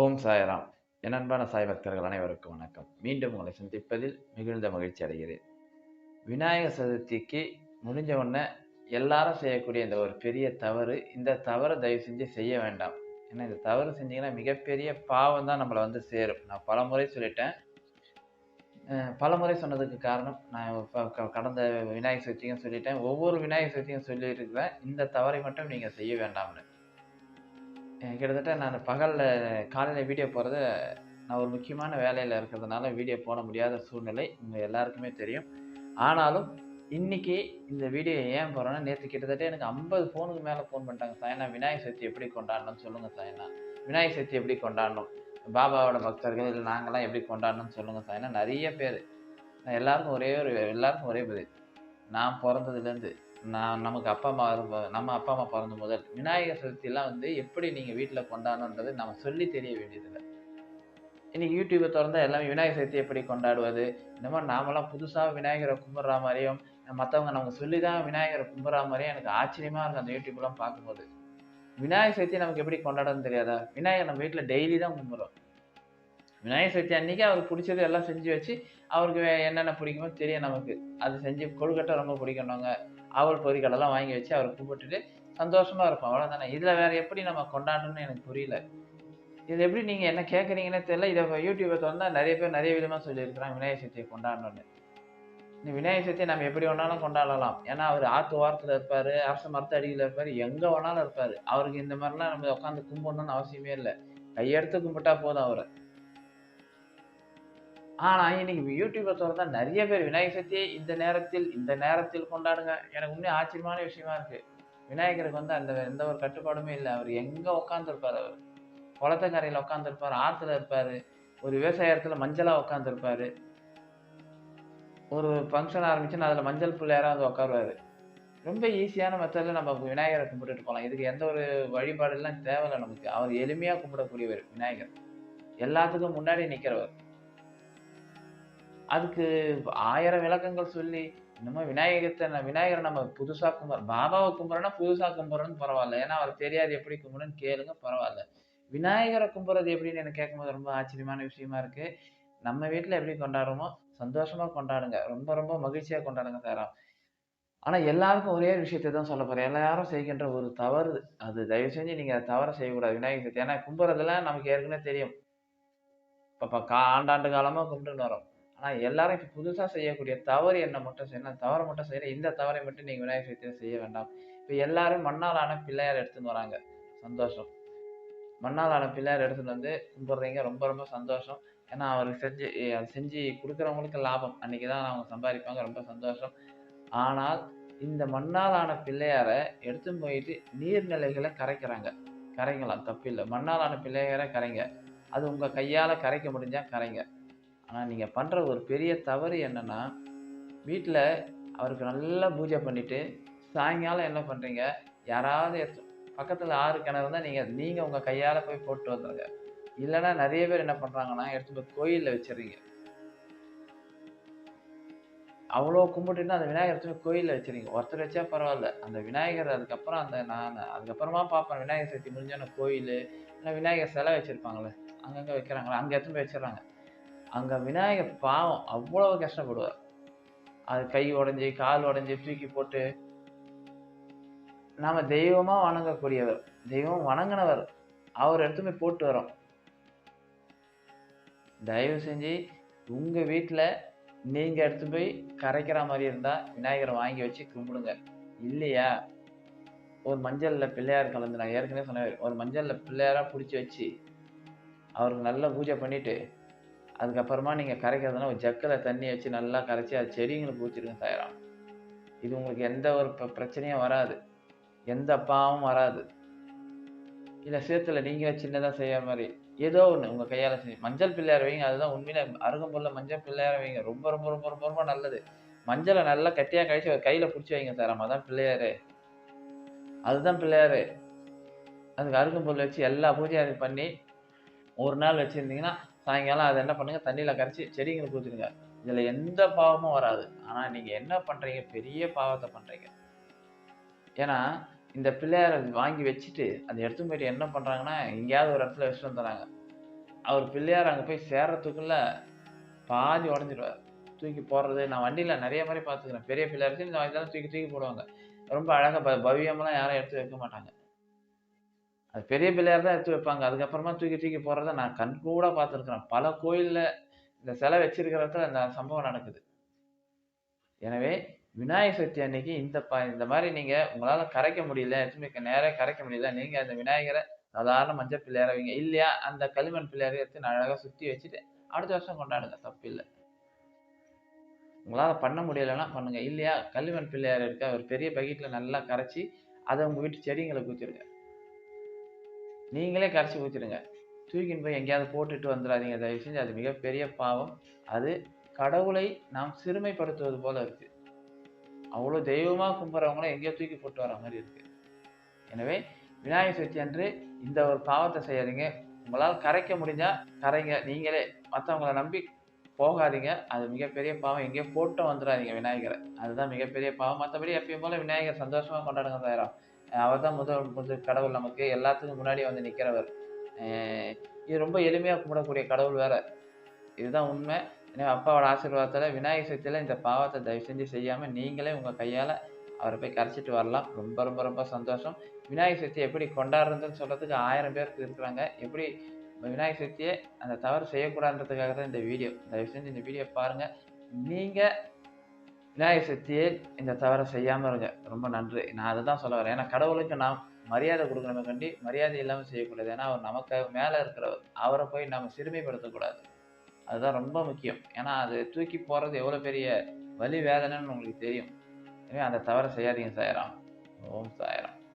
ஓம் சாய்ராம். என் அன்பான சாய் பக்தர்கள் அனைவருக்கும் வணக்கம். மீண்டும் உங்களை சந்திப்பதில் மிகுந்த மகிழ்ச்சி அடைகிறேன். விநாயகர் சதுர்த்திக்கு முடிஞ்ச உடனே எல்லாரும் செய்யக்கூடிய இந்த ஒரு பெரிய தவறு இந்த தவறை தயவு செஞ்சு செய்ய வேண்டாம். ஏன்னா இந்த தவறு செஞ்சீங்கன்னா மிகப்பெரிய பாவம் தான் நம்மளை வந்து சேரும். நான் பல முறை சொல்லிட்டேன். பல முறை சொன்னதுக்கு காரணம் நான் இப்போ கடந்த விநாயகர் சதுர்த்திக்கும் சொல்லிட்டேன். ஒவ்வொரு விநாயகர் சதுர்த்தியும் சொல்லியிருக்கிறேன் இந்த தவறை மட்டும் நீங்கள் செய்ய வேண்டாம்னு. கிட்டத்தட்ட நான் பகலில் காலையில் வீடியோ போகிறது நான் ஒரு முக்கியமான வேலையில் இருக்கிறதுனால வீடியோ போட முடியாத சூழ்நிலை உங்கள் எல்லாருக்குமே தெரியும். ஆனாலும் இன்னைக்கு இந்த வீடியோ ஏன் போகிறேன்னா நேற்று கிட்டத்தட்ட எனக்கு ஐம்பது ஃபோனுக்கு மேலே ஃபோன் பண்ணிட்டாங்க. சாயனா விநாயகர் சதுர்த்தி எப்படி கொண்டாடணும்னு சொல்லுங்கள் சாயனா. விநாயகர் சதுர்த்தி எப்படி கொண்டாடணும்? பாபாவோட பக்தர்கள் இல்லை நாங்களாம் எப்படி கொண்டாடணும்னு சொல்லுங்கள் சாயனா. நிறைய பேர். எல்லாருக்கும் ஒரே ஒரு எல்லாருக்கும் ஒரே பதில். நான் பிறந்ததுலேருந்து நான் நமக்கு அப்பா அம்மா நம்ம அப்பா அம்மா பிறந்த முதல் விநாயகர் சதுர்த்திலாம் வந்து எப்படி நீங்கள் வீட்டில் கொண்டாடணுன்றது நம்ம சொல்லி தெரிய வேண்டியதில்லை. இன்னைக்கு யூடியூப்பை திறந்தா எல்லாமே விநாயகர் சதுர்த்தி எப்படி கொண்டாடுவது? இந்த மாதிரி நாமெல்லாம் புதுசாக விநாயகரை கும்பிட்ற மாதிரியும் மற்றவங்க நமக்கு சொல்லி தான் விநாயகரை கும்பிட்ற மாதிரியும் எனக்கு ஆச்சரியமாக இருக்கும் அந்த யூடியூப்லாம் பார்க்கும்போது. விநாயகர் சதுர்த்தி நமக்கு எப்படி கொண்டாடணும்னு தெரியாதா? விநாயகர் நம்ம வீட்டில் டெய்லி தான் கும்பிட்றோம். விநாயகர் சதுர்த்தி அன்னைக்கு அவருக்கு பிடிச்சது எல்லாம் செஞ்சு வச்சு அவருக்கு வே- என்னென்ன பிடிக்குமோ தெரியும் நமக்கு. அது செஞ்சு கொழுக்கட்டை ரொம்ப பிடிக்கணுங்க அவல் பொரிக்கடெல்லாம் வாங்கி வச்சு அவரை கும்பிட்டுட்டு சந்தோஷமா இருப்போம். அவ்வளோதானே இதில் வேற எப்படி நம்ம கொண்டாடணும்னு எனக்கு புரியல. இது எப்படி நீங்கள் என்ன கேட்குறீங்கன்னே தெரியல. இதை யூடியூப்பை திறந்தா நிறைய பேர் நிறைய விதமாக சொல்லியிருக்கிறாங்க விநாயகர் சக்தியை கொண்டாடணும்னு. இந்த விநாயகர் சக்தியை நம்ம எப்படி வேணாலும் கொண்டாடலாம். ஏன்னா அவர் ஆற்று ஓரத்தில் இருப்பார் அரச மரத்து அடியில் இருப்பார் எங்கே வேணாலும் இருப்பார். அவருக்கு இந்த மாதிரிலாம் நம்ம உட்காந்து கும்பிடணும்னு அவசியமே இல்லை. கையெடுத்து கும்பிட்டா போதும் அவரை. ஆனா இன்னைக்கு யூடியூப்பை திறந்தா நிறைய பேர் விநாயகர் சக்தியை இந்த நேரத்தில் இந்த நேரத்தில் கொண்டாடுங்க. எனக்கு உண்மையாக ஆச்சரியமான விஷயமா இருக்கு. விநாயகருக்கு வந்து அந்த எந்த ஒரு கட்டுப்பாடுமே இல்லை. அவர் எங்க உட்காந்துருப்பார் அவர்? குளத்தக்கரையில் உட்காந்துருப்பார் ஆத்துல இருப்பாரு. ஒரு விவசாய இடத்துல மஞ்சளா உட்காந்துருப்பாரு ஒரு ஃபங்க்ஷன் ஆரம்பிச்சுன்னா அதில் மஞ்சள் பிள்ளையாராக வந்து உட்காருவாரு. ரொம்ப ஈஸியான மெத்தடில் நம்ம விநாயகரை கும்பிட்டுட்டு போகலாம் இதுக்கு எந்த ஒரு வழிபாடுலாம் தேவையில்லை நமக்கு. அவர் எளிமையாக கும்பிடக்கூடியவர் விநாயகர். எல்லாத்துக்கும் முன்னாடி நிற்கிறவர் அதுக்கு ஆயிரம் விளக்கங்கள் சொல்லி இன்னமும் விநாயகத்தை விநாயகரை நம்ம புதுசாக கும்பிட்றோம் பாபாவை கும்பிட்றோன்னா புதுசாக கும்பிட்றோன்னு பரவாயில்ல. ஏன்னா அவர் தெரியாது எப்படி கும்பிடுன்னு கேளுங்க பரவாயில்ல. விநாயகரை கும்பிட்றது எப்படின்னு எனக்கு கேட்கும்போது ரொம்ப ஆச்சரியமான விஷயமா இருக்கு. நம்ம வீட்டில் எப்படி கொண்டாடுறோமோ சந்தோஷமா கொண்டாடுங்க. ரொம்ப ரொம்ப மகிழ்ச்சியாக கொண்டாடுங்க சாராம். ஆனால் எல்லாருக்கும் ஒரே ஒரு விஷயத்தை தான் சொல்ல போகிறேன் எல்லாரும் செய்கின்ற ஒரு தவறு அது. தயவு செஞ்சு நீங்கள் அதை தவற செய்யக்கூடாது. விநாயகர் சதுர்த்தி. ஏன்னா கும்பிட்றதுலாம் நமக்கு ஏற்கனவே தெரியும். இப்போ கா ஆண்டாண்டு காலமாக கும்பிட்டுன்னு வரோம் ஆனா எல்லாரும் இப்போ புதுசா செய்யக்கூடிய தவறு என்ன மட்டும் செய்யணும்? தவறை மட்டும் செய்கிற இந்த தவறை மட்டும் நீங்க விநாயகர் சதுர்த்தியில செய்ய வேண்டாம். இப்போ எல்லாரும் மண்ணாலான பிள்ளையார் எடுத்துன்னு வராங்க. சந்தோஷம். மண்ணாலான பிள்ளையார் எடுத்துன்னு வந்து கும்பிட்றீங்க. ரொம்ப ரொம்ப சந்தோஷம். ஏன்னா அவருக்கு செஞ்சு அது செஞ்சு கொடுக்குறவங்களுக்கு லாபம். அன்றைக்கி தான் அவங்க சம்பாதிப்பாங்க. ரொம்ப சந்தோஷம். ஆனால் இந்த மண்ணாலான பிள்ளையாரை எடுத்துன்னு போயிட்டு நீர்நிலைகளை கரைக்கிறாங்க. கரைங்களாம். தப்பில்லை. மண்ணாலான பிள்ளையாரை கரைங்க. அது உங்கள் கையால் கரைக்க முடிஞ்சால் கரைங்க. ஆனால் நீங்கள் பண்ணுற ஒரு பெரிய தவறு என்னென்னா வீட்டில் அவருக்கு நல்லா பூஜை பண்ணிவிட்டு சாயங்காலம் என்ன பண்ணுறீங்க யாராவது பக்கத்தில் ஆறு கிணறு இருந்தால் நீங்கள் நீங்கள் உங்கள் கையால் போய் போட்டு வந்துடுங்க இல்லைன்னா நிறைய பேர் என்ன பண்ணுறாங்கன்னா எடுத்து போய் கோயிலில் வச்சிடுறீங்க. அவ்வளோ கும்பிட்டுன்னா அந்த விநாயகர் எடுத்து கோயிலில் வச்சுருங்க வச்சிருங்க ஒருத்தர் வச்சா பரவாயில்ல. அந்த விநாயகர் அதுக்கப்புறம் அந்த நான் அதுக்கப்புறமா பார்ப்பேன் விநாயகர் சதுர்த்தி முடிஞ்சோன்னு கோயில் இல்லை விநாயகர் சிலை வச்சுருப்பாங்களே அங்கங்கே வைக்கிறாங்களே அங்கே எடுத்து போய் வச்சிடுறாங்க. அங்கே விநாயகர் பாவம் அவ்வளவு கஷ்டப்படுவார். அது கை உடஞ்சி கால் உடஞ்சி தூக்கி போட்டு நாம் தெய்வமாக வணங்கக்கூடியவர் தெய்வம் வணங்கினவர் அவர் எடுத்து போய் போட்டு வரோம். தயவு செஞ்சு உங்கள் வீட்டில் நீங்கள் எடுத்து போய் கரைக்கிற மாதிரி இருந்தால் விநாயகரை வாங்கி வச்சு கும்பிடுங்க. இல்லையா? ஒரு மஞ்சளில் பிள்ளையார் கலந்து நான் ஏற்கனவே சொன்னேன் ஒரு மஞ்சளில் பிள்ளையாராக பிடிச்சி வச்சு அவருக்கு நல்லா பூஜை பண்ணிவிட்டு அதுக்கப்புறமா நீங்கள் கரைக்கிறதுனா ஒரு ஜக்கில் தண்ணி வச்சு நல்லா கரைச்சி அது செடிங்களுக்கு ஊற்றிருங்க சாயிரம் இது உங்களுக்கு எந்த ஒரு பிரச்சனையும் வராது. எந்த பாவம் வராது. இல்லை சேத்துல நீங்களே சின்னதாக செய்கிற மாதிரி ஏதோ ஒன்று உங்கள் கையால் செஞ்சு மஞ்சள் பிள்ளையார் வைங்க அதுதான் உண்மையில அருகம்புல்ல மஞ்சள் பிள்ளையார் வைங்க. ரொம்ப ரொம்ப ரொம்ப ரொம்ப ரொம்ப நல்லது. மஞ்சளை நல்லா கட்டியாக கழிச்சு ஒரு கையில் பிடிச்சி வைங்க சார் அதான் பிள்ளையாரு. அதுதான் பிள்ளையாரு. அதுக்கு அருகம்புல் வச்சு எல்லா பூஜையும் பண்ணி ஒரு நாள் வச்சுருந்தீங்கன்னா சாயங்காலம் அதை என்ன பண்ணுங்க தண்ணியில் கரைச்சி செடிங்களுக்கு ஊற்றிடுங்க இதில் எந்த பாவமும் வராது. ஆனால் நீங்கள் என்ன பண்ணுறீங்க பெரிய பாவத்தை பண்ணுறீங்க ஏன்னா இந்த பிள்ளையாரை வாங்கி வச்சுட்டு அதை எடுத்து போயிட்டு என்ன பண்ணுறாங்கன்னா எங்கேயாவது ஒரு இடத்துல வச்சுட்டு வந்துடுறாங்க. அவர் பிள்ளையார் அங்கே போய் சேர்றதுக்குள்ள பாதி உடஞ்சிடுவார். தூக்கி போடுறது நான் வண்டியில் நிறைய மாதிரி பார்த்துக்கிறேன். பெரிய பிள்ளையார் இந்த இதெல்லாம் தூக்கி தூக்கி போடுவாங்க. ரொம்ப அழகாக ப பவியமெல்லாம் யாரும் எடுத்து வைக்க மாட்டாங்க. அது பெரிய பிள்ளையார் தான் எடுத்து வைப்பாங்க. அதுக்கப்புறமா தூக்கி தூக்கி போடுறத நான் கண் கூட பார்த்துருக்குறேன். பல கோயிலில் இந்த சிலை வச்சிருக்கிறத இந்த சம்பவம் நடக்குது. எனவே விநாயகர் சதுர்த்தி அன்னைக்கு இந்த ப இந்த மாதிரி நீங்கள் உங்களால் கரைக்க முடியல எடுத்து நேராக கரைக்க முடியல. நீங்கள் அந்த விநாயகரை சாதாரண மஞ்சள் பிள்ளையார வைங்க. இல்லையா? அந்த களிமண் பிள்ளையாரை எடுத்து அழகாக சுற்றி வச்சுட்டு அடுத்த வருஷம் கொண்டாடுங்க. தப்பு இல்லை. உங்களால் பண்ண முடியலைன்னா பண்ணுங்கள் இல்லையா? களிமண் பிள்ளையார் இருக்க ஒரு பெரிய பக்கெட்டில் நல்லா கரைச்சி அதை உங்கள் வீட்டு செடிங்களுக்கு ஊற்றிடுங்க நீங்களே கரைச்சி ஊற்றிடுங்க தூக்கின்னு போய் எங்கேயாவது போட்டுட்டு வந்துடாதீங்க தயவு செஞ்சு அது மிகப்பெரிய பாவம். அது கடவுளை நாம் சிறுமைப்படுத்துவது போல இருக்கு. அவ்வளோ தெய்வமாக கும்பிட்றவங்கள எங்கேயோ தூக்கி போட்டு வர மாதிரி இருக்கு. எனவே விநாயகர் சதுர்த்தி அன்று இந்த ஒரு பாவத்தை செய்யாதீங்க. உங்களால் கரைக்க முடிஞ்சால் கரைங்க. நீங்களே மற்றவங்கள நம்பி போகாதீங்க. அது மிகப்பெரிய பாவம். எங்கேயோ போட்டு வந்துடாதீங்க விநாயகரை. அதுதான் மிகப்பெரிய பாவம். மற்றபடி எப்பயும் போல விநாயகர் சந்தோஷமாக கொண்டாடுங்க தயாரம் அவர் தான் முதல் முதல் கடவுள் நமக்கு. எல்லாத்துக்கும் முன்னாடி வந்து நிற்கிறவர் இது ரொம்ப எளிமையாக கும்பிடக்கூடிய கடவுள் வேற. இதுதான் உண்மை. எனவே அப்பாவோட ஆசீர்வாதத்தில் விநாயகர் சதுர்த்தியில் இந்த பாவத்தை தயவு செஞ்சு செய்யாமல் நீங்களே உங்கள் கையால் அவரை போய் கரைச்சிட்டு வரலாம். ரொம்ப ரொம்ப ரொம்ப சந்தோஷம். விநாயகர் சதுர்த்தி எப்படி கொண்டாடுறதுன்னு சொல்கிறதுக்கு ஆயிரம் பேருக்கு இருக்கிறாங்க. எப்படி விநாயகர் சதுர்த்தியை அந்த தவறு செய்யக்கூடாதுன்றதுக்காக தான் இந்த வீடியோ. தயவு செஞ்சு இந்த வீடியோ பாருங்கள் நீங்கள் விநாயகர் சக்தியே இந்த தவறை செய்யாமல் இருங்க. ரொம்ப நன்றி. நான் அதை தான் சொல்ல வரேன். ஏன்னா கடவுளுக்கு நாம் மரியாதை கொடுக்கணுமே கண்டி மரியாதை இல்லாமல் செய்யக்கூடாது. ஏன்னா அவர் நமக்கு மேலே இருக்கிறவர் அவரை போய் நம்ம சிறுமைப்படுத்தக்கூடாது. அதுதான் ரொம்ப முக்கியம். ஏன்னா அது தூக்கி போகிறது எவ்வளோ பெரிய வலி வேதனைன்னு உங்களுக்கு தெரியும். எனவே அந்த தவறை செய்யாதீங்க சாயராம். ஓம் சாயராம்.